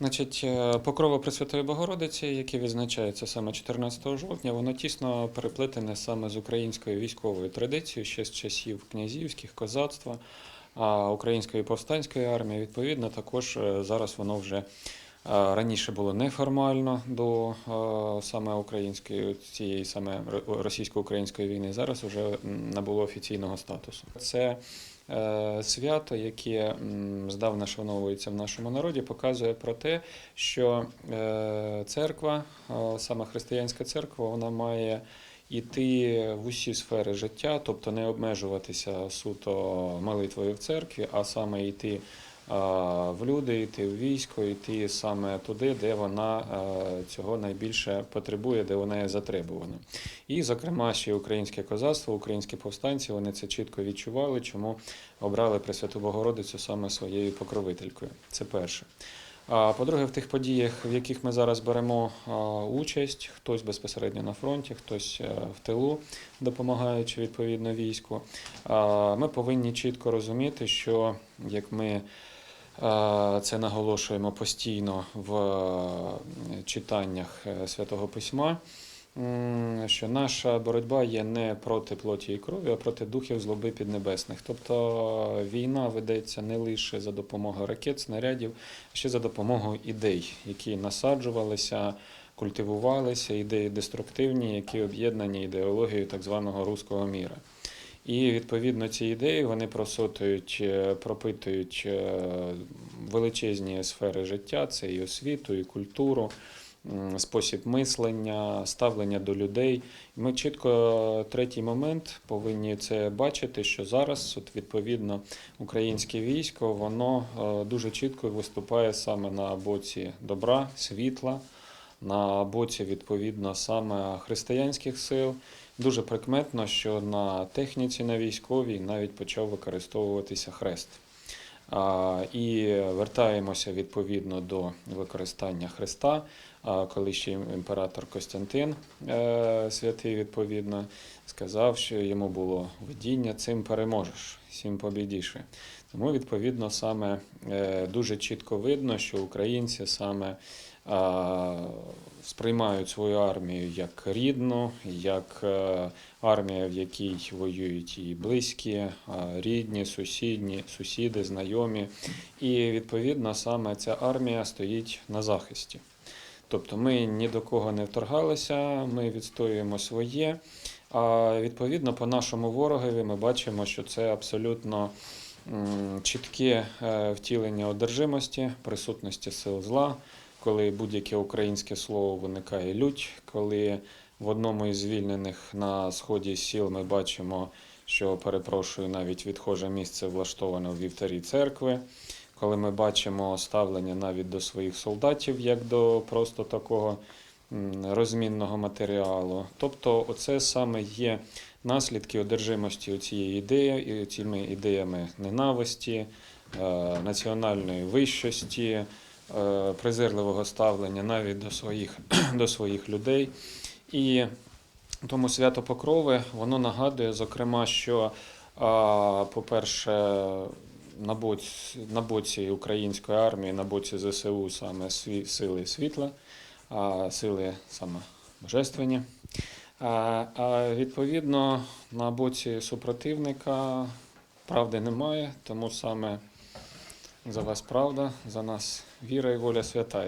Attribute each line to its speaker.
Speaker 1: Значить, е, покрова Пресвятої Богородиці, яке відзначається саме 14 жовтня, воно тісно переплетене саме з українською військовою традицією ще з часів князівських, козацтва, а української повстанської армії. Відповідно, також е, зараз воно вже раніше було неформально до саме української цієї саме російсько-української війни. Зараз вже набуло офіційного статусу. Це е, свято, яке здавна шановується в нашому народі, показує про те, що е, церква, саме християнська церква, вона має йти в усі сфери життя, тобто не обмежуватися суто молитвою в церкві, а саме йти в люди, йти в військо, йти саме туди, де вона е, цього найбільше потребує, де вона є затребувана. І, зокрема, ще українське козацтво, українські повстанці, вони це чітко відчували, чому обрали Пресвяту Богородицю саме своєю покровителькою. Це перше. А по-друге, в тих подіях, в яких ми зараз беремо участь, хтось безпосередньо на фронті, хтось е, в тилу, допомагаючи відповідно війську, ми повинні чітко розуміти, що як ми це наголошуємо постійно в е, читаннях е, Святого Письма, що наша боротьба є не проти плоті і крові, а проти духів злоби піднебесних. Тобто війна ведеться не лише за допомогою ракет, снарядів, а ще за допомогою ідей, які насаджувалися, культивувалися, ідеї деструктивні, які об'єднані ідеологією так званого руського міра. І відповідно ці ідеї вони просотують, е, пропитують е, величезні сфери життя, це і освіту, і культуру, спосіб мислення, ставлення до людей. Ми чітко третій момент повинні це бачити, що зараз, от відповідно, українське військо воно е, дуже чітко виступає саме на боці добра, світла, на боці відповідно саме християнських сил. Дуже прикметно, що на техніці на військовій навіть почав використовуватися хрест. І вертаємося відповідно до використання хреста, коли ще імператор Костянтин е, святий відповідно сказав, що йому було видіння цим переможеш, цим побідіше. Тому відповідно саме е, дуже чітко видно, що українці саме сприймають свою армію як рідну, як е, армія, в якій воюють і близькі, рідні, сусідні, сусіди, знайомі. І відповідно саме ця армія стоїть на захисті. Тобто ми ні до кого не вторгалися, ми відстоюємо своє. А відповідно, по нашому ворогові ми бачимо, що це абсолютно чітке втілення одержимості, присутності сил зла, коли будь-яке українське слово виникає лють, коли в одному із звільнених на сході сіл ми бачимо, що перепрошую, навіть відхоже місце влаштоване в вівтарі церкви. Коли ми бачимо ставлення навіть до своїх солдатів, як до просто такого розмінного матеріалу. Тобто, оце саме є наслідки одержимості цієї ідеї, цими ідеями ненависті, е, національної вищості, е, презирливого ставлення навіть до своїх, до своїх людей. І тому свято Покрови воно нагадує, зокрема, що, по-перше, на боці, на боці української армії, на боці ЗСУ саме сили світла, а сили саме божественні. А, відповідно на боці супротивника правди немає, тому саме за вас правда, за нас віра і воля свята,